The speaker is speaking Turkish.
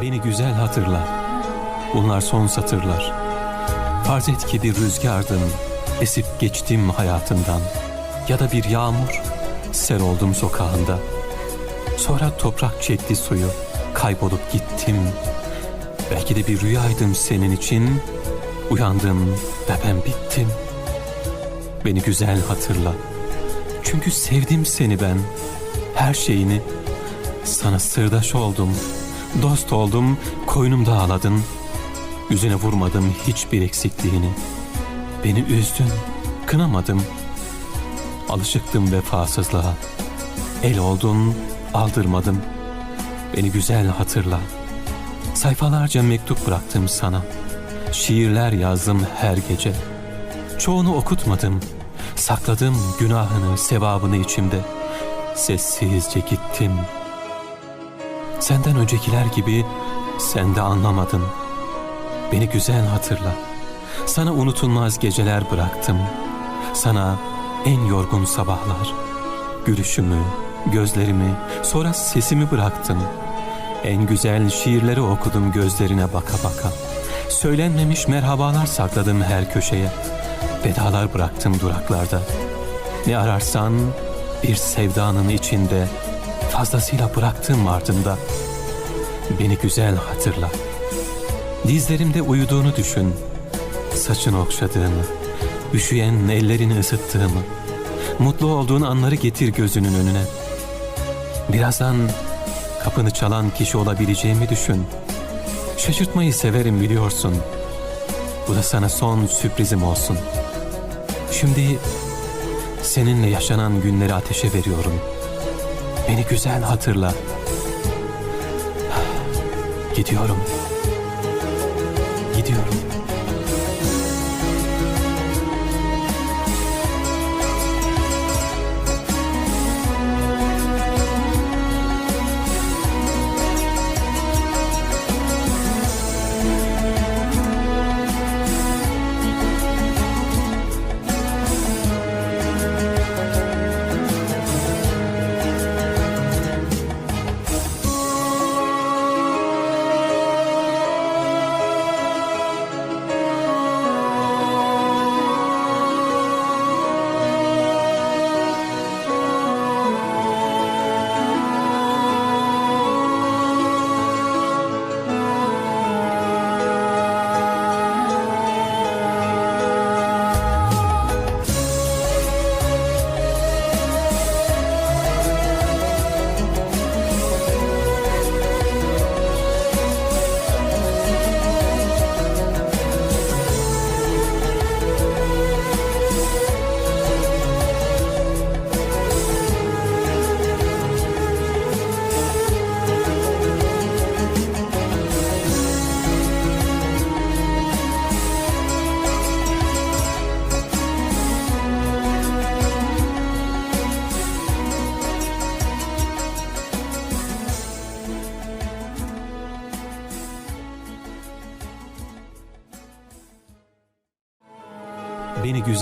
Beni güzel hatırla. Bunlar son satırlar. Farz et ki bir rüzgardım, esip geçtim hayatından. Ya da bir yağmur, sel oldum sokağında. Sonra toprak çekti suyu, kaybolup gittim. Belki de bir rüyaydım senin için. Uyandım ve ben bittim. Beni güzel hatırla. Çünkü sevdim seni ben. Her şeyini. Sana sırdaş oldum. Dost oldum, koynumda ağladın. Yüzüne vurmadım hiçbir eksikliğini. Beni üzdün, kınamadım. Alışıktım vefasızlığa. El oldun, aldırmadım. Beni güzel hatırla. Sayfalarca mektup bıraktım sana. Şiirler yazdım her gece. Çoğunu okutmadım. Sakladım günahını, sevabını içimde. Sessizce gittim. Senden öncekiler gibi sen de anlamadın. Beni güzel hatırla. Sana unutulmaz geceler bıraktım. Sana en yorgun sabahlar. Gülüşümü, gözlerimi, sonra sesimi bıraktım. En güzel şiirleri okudum gözlerine baka baka. Söylenmemiş merhabalar sakladım her köşeye. Vedalar bıraktım duraklarda. Ne ararsan bir sevdanın içinde fazlasıyla bıraktım ardında. Beni güzel hatırla. Dizlerimde uyuduğunu düşün. Saçını okşadığımı, üşüyen ellerini ısıttığımı, mutlu olduğun anları getir gözünün önüne. Birazdan kapını çalan kişi olabileceğimi düşün. Şaşırtmayı severim biliyorsun. Bu da sana son sürprizim olsun. Şimdi seninle yaşanan günleri ateşe veriyorum. Beni güzel hatırla. Gidiyorum. Gidiyorum. Beni güzel